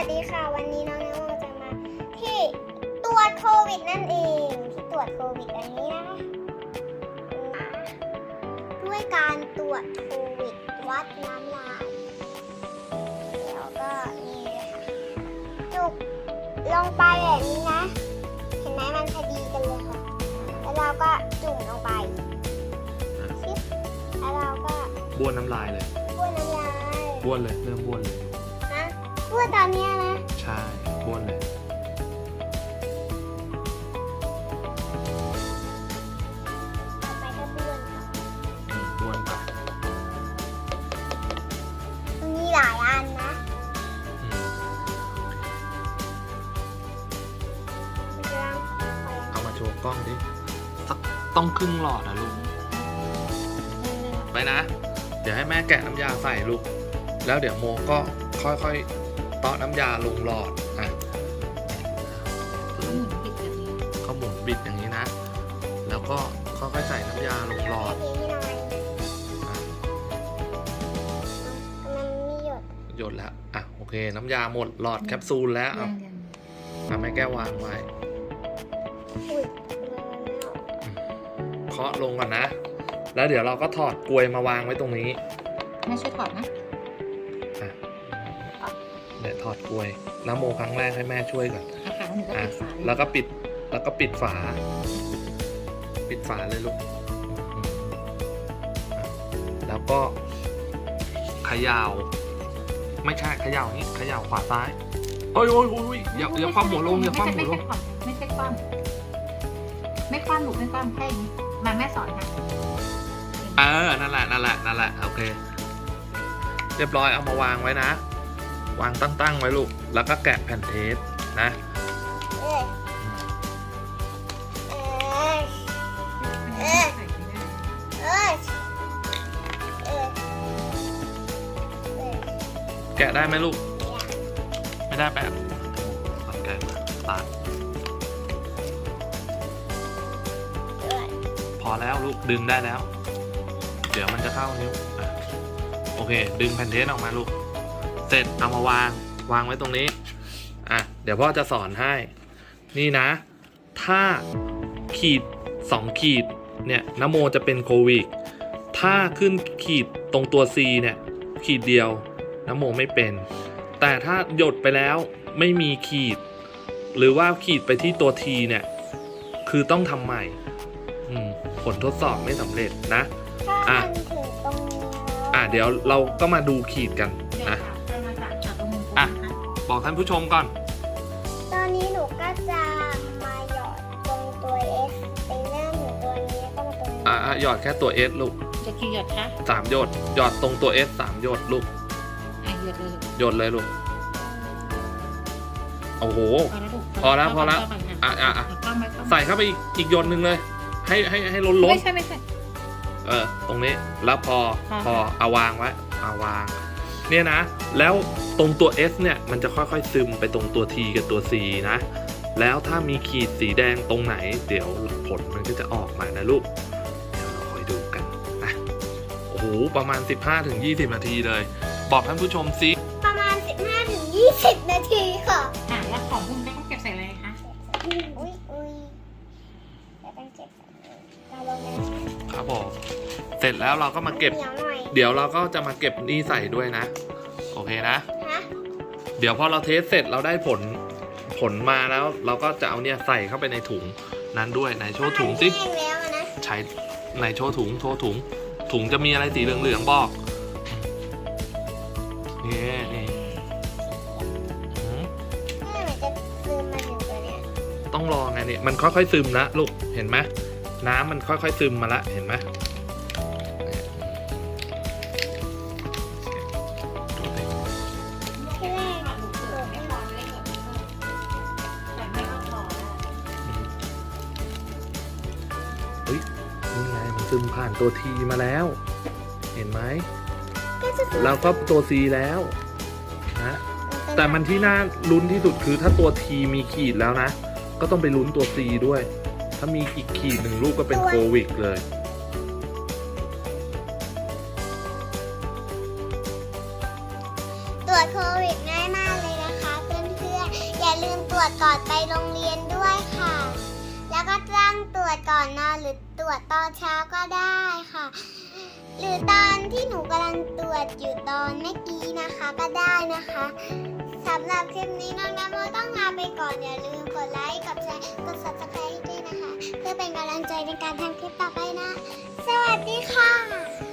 วัสดีค่ะ วันนี้น้องนิโมจะมาที่ตรวจโควิดนั่นเองที่ตรวจโควิดอันนี้นะคะด้วยการตรวจโควิดวัดน้ำลายแล้วก็นี่เลยค่ะจุกลงไปแบบนี้นะ เห็นไหมมันพอดีกันเลยค่ะ แล้วเราก็จุ่มลงไปชิปแล้วเราก็บ้วนน้ำลายเลยบ้วนน้ำลายบ้วนเลยเริ่มบ้วนเลยนะ บ้วนตอนเนี้ยนะ ใช่บ้วนเลย ต่อไปก็บ้วนค่ะอืมบ้วนไปมันมีหลายอันนะ อืมมันจะล้างคอเอามาโชว์กล้องดิสักต้องครึ่งหลอดนะลูกไปนะ เดี๋ยวให้แม่แกะน้ำยาใส่ลูก แล้วเดี๋ยวโมก็ค่อยๆ เตาะน้ำยาลงหลอดอะหมุนผิดแบบนี้เขาหมุนบิดอย่างนี้นะ แล้วก็ค่อยๆใส่น้ำยาลงหลอดเทให้หน่อยอะมันมีหยดหยดแล้วอะโอเค น้ำยาหมดหลอดแคปซูลแล้วยัเอางยังอะแม่แก้ววางไว้อุ้ยมันไม่ออกเคาะลงก่อนนะ แล้วเดี๋ยวเราก็ถอดกลวยมาวางไว้ตรงนี้ แม่ช่วยถอดนะเดี๋ยวถ อดกลวยน้ำโมครั้งแรกให้แม่ช่วยก่อนอาคารหนูก็อะปิดฝาแล้วก็ปิดแล้วก็ปิดฝา ปิดฝาเลยลูกอืมอะแล้วก็เขยาว ไม่ใช่เขยาวนี้เขยาวขวาซ้ายโอ้ยโอ้ยโอ้ยอย่าอย่าคว่ำหัวลงอย่าคว่ำหัวลงไม่ใช่คว่ำไม่คว่ำลูกไม่คว่ำแค่นี้มาแม่สอนค่ะเออนั่นแหละนั่นแหละนั่นแหละโอเค เรียบร้อยเอามาวางไว้นะ วางตั้งๆไว้ลูก แล้วก็แกะแผ่นเทปนะแกะได้ไหมลูก ไม่ได้แปะตัดแกะตัดพอแล้วลูกดึงได้แล้ว เดี๋ยวมันจะเข้านิ้วโอเค ดึงแผ่นเทปออกมาลูก เสร็จเอามาวางวางไว้ตรงนี้ อะ เดี๋ยวพ่อจะสอนให้ นี่นะ ถ้าขีดสองขีด เนี่ยนโมจะเป็นโควิด ถ้าขึ้นขีดตรงตัว C เนี่ย ขีดเดียวนโมไม่เป็น แต่ถ้าหยดไปแล้วไม่มีขีด หรือว่าขีดไปที่ตัว T เนี่ย คือต้องทำใหม่ ผลทดสอบไม่สำเร็จนะ อะอะ เดี๋ยวเราก็มาดูขีดกันนะ บอกท่านผู้ชมก่อน ตอนนี้หนูก็จะมาหยอดตรงตัว S ไปเริ่มอยู่ตัวนี้แล้วก็มาตรงนี้อะอะหยอดแค่ตัว S ลูกจะกี่หยดคะสามหยดหยอดตรงตัว S สามหยดลูกอะหยดเลยหยดเลยลูกโอ้โห พอแล้วลูกพอแล้วพอแล้วก่นอะอะอะกล้องไว้กล้องไว้ใส่เข้าไปอีกอีกหยดหนึ่งเลย ให้ให้ให้ล้นล้นไม่ใช่ไม่ใช่เออตรงนี้แล้วพอค่ะพอเอาวางไว้เอาวาง เนี่ยนะ แล้วตรงตัว S เนี่ย มันจะค่อยๆซึมไปตรงตัว T กับตัว C นะ แล้วถ้ามีขีดสีแดงตรงไหน เดี๋ยวผลมันก็จะออกมานะลูก เดี๋ยวเราคอยดูกันนะโอ้โห ประมาณ 15-20 นาทีเลย บอกท่านผู้ชมซิ ประมาณ 15ถึง20 นาที เสร็จแล้วเราก็มาเก็บเหนียวหน่อยเดี๋ยวเราก็จะมาเก็บนี่ใส่ด้วยนะ โอเคนะฮะเดี๋ยวพอเราเทสเสร็จเราได้ผลผลมาแล้ว เราก็จะเอาเนี่ยใส่เข้าไปในถุงนั้นด้วยไหนโชว์ถุงสิแห้งแล้วอะนะใช้ไหนโชว์ถุงโชว์ถุง ถุงจะมีอะไรสีเหลืองๆบอกนี่นี่อืมเมื่อไหร่จะซึมมาถึงตัวเนี้ยต้องรอไงเนี่ยมันค่อยๆซึมละลูกเห็นไหมน้ำมันค่อยๆซึมมาละเห็นไหม เฮ้ยนี่ไงมันซึมผ่านตัวทีมาแล้ว เห็นไหมก็จะซึมแล้วก็ตัวซีแล้วนะแต่มันที่น่าลุ้นที่สุดคือถ้าตัวทีมีขีดแล้วนะ ก็ต้องไปลุ้นตัวซีด้วย ถ้ามีอีกขีดหนึ่งลูกก็เป็นโควิดเลยตรวจโควิดง่ายมากเลยนะคะตัวลืมตรวจก่อนไปโรงเรียนด้วยค่ะ แล้วก็ตั้ง ตรวจก่อนนอนหรือตรวจตอนเช้าก็ได้ค่ะ หรือตอนที่หนูกำลังตรวจอยู่ตอนเมื่อกี้นะคะก็ได้นะคะสำหรับคลิปนี้น้องนโมต้องลาไปก่อนอย่าลืมกดไลค์กดแชร์กดซับสไครต์ด้วยนะคะ เพื่อเป็นกำลังใจในการทำคลิปต่อไปนะ สวัสดีค่ะ